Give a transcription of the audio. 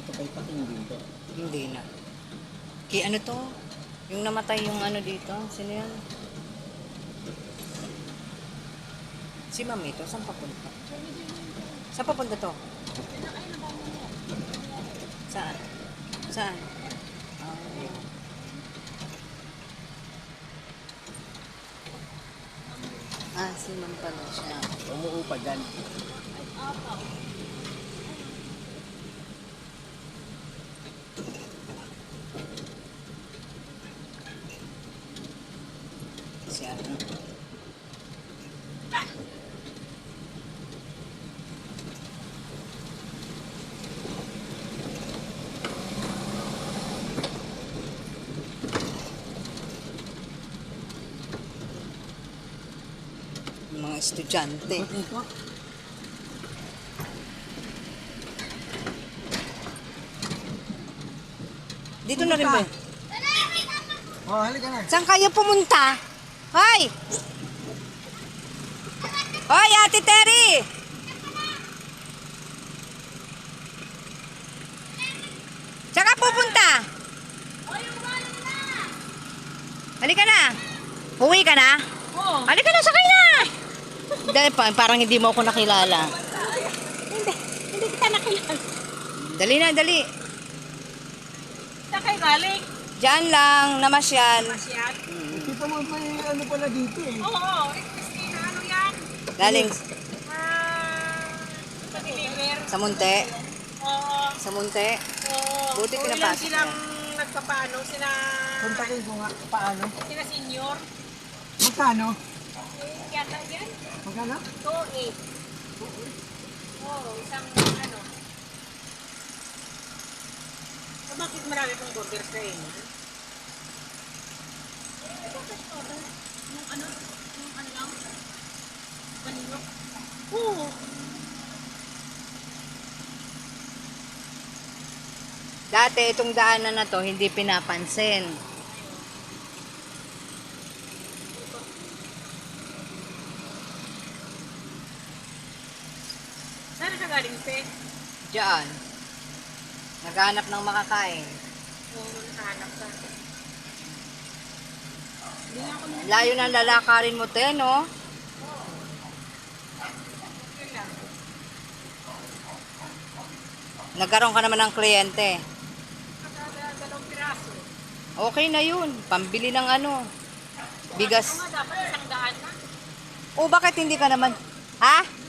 dito kay Paking dito. Hindi na. Ki ano to? Yung namatay yung ano dito? Sino yan? Si Ma'am ito, saan papunta? Saan papunta to? Saan? Saan? Oh. Ah, si Ma'am pala siya. Umuupa dyan. Ay, apa. Mga estudyante. Dito na rin ba? Oh, halika na. Saan kayo pumunta? Hoy! Hoy, Ate Terry! Saan ka pupunta? Halika na. Uwi ka na? Oo. Halika na, sakay na! Dahil pa, parang hindi mo ako nakilala. Hindi, hindi kita nakilala. Dali na, dali. Saan kayo galing? Diyan lang, namasyal. Masyad? Kita mo pa yung ano pala dito eh. Oo, oo. Eh, Christina, ano yan? Galing Ah, pa-deliver. sa Munte. Oo, Sa Munte. oo. Buti O, pinapasok ilan silang nagpapaano? Sina, Kontakin ko nga paano. sina senior? Magkano? Eh, yata yan? Magkano? To, eh. Oo, isang ano. So, bakit marami pong burger sa inyo? Yung ano? Yung ano lang? Kanino? Oo. Dati itong daanan na to hindi pinapansin. Saan ka galing, te? Diyan. Naghanap ng makakain. Oo, nakahanap ka. Hindi nga ako nung Layo ng lalakarin mo, te, no? Nagkaroon ka naman ng kliyente. Kada dalawang piraso. Okay na yun. Pambili ng ano. Bigas. dapat isang daan na. O, bakit hindi ka naman? Ha?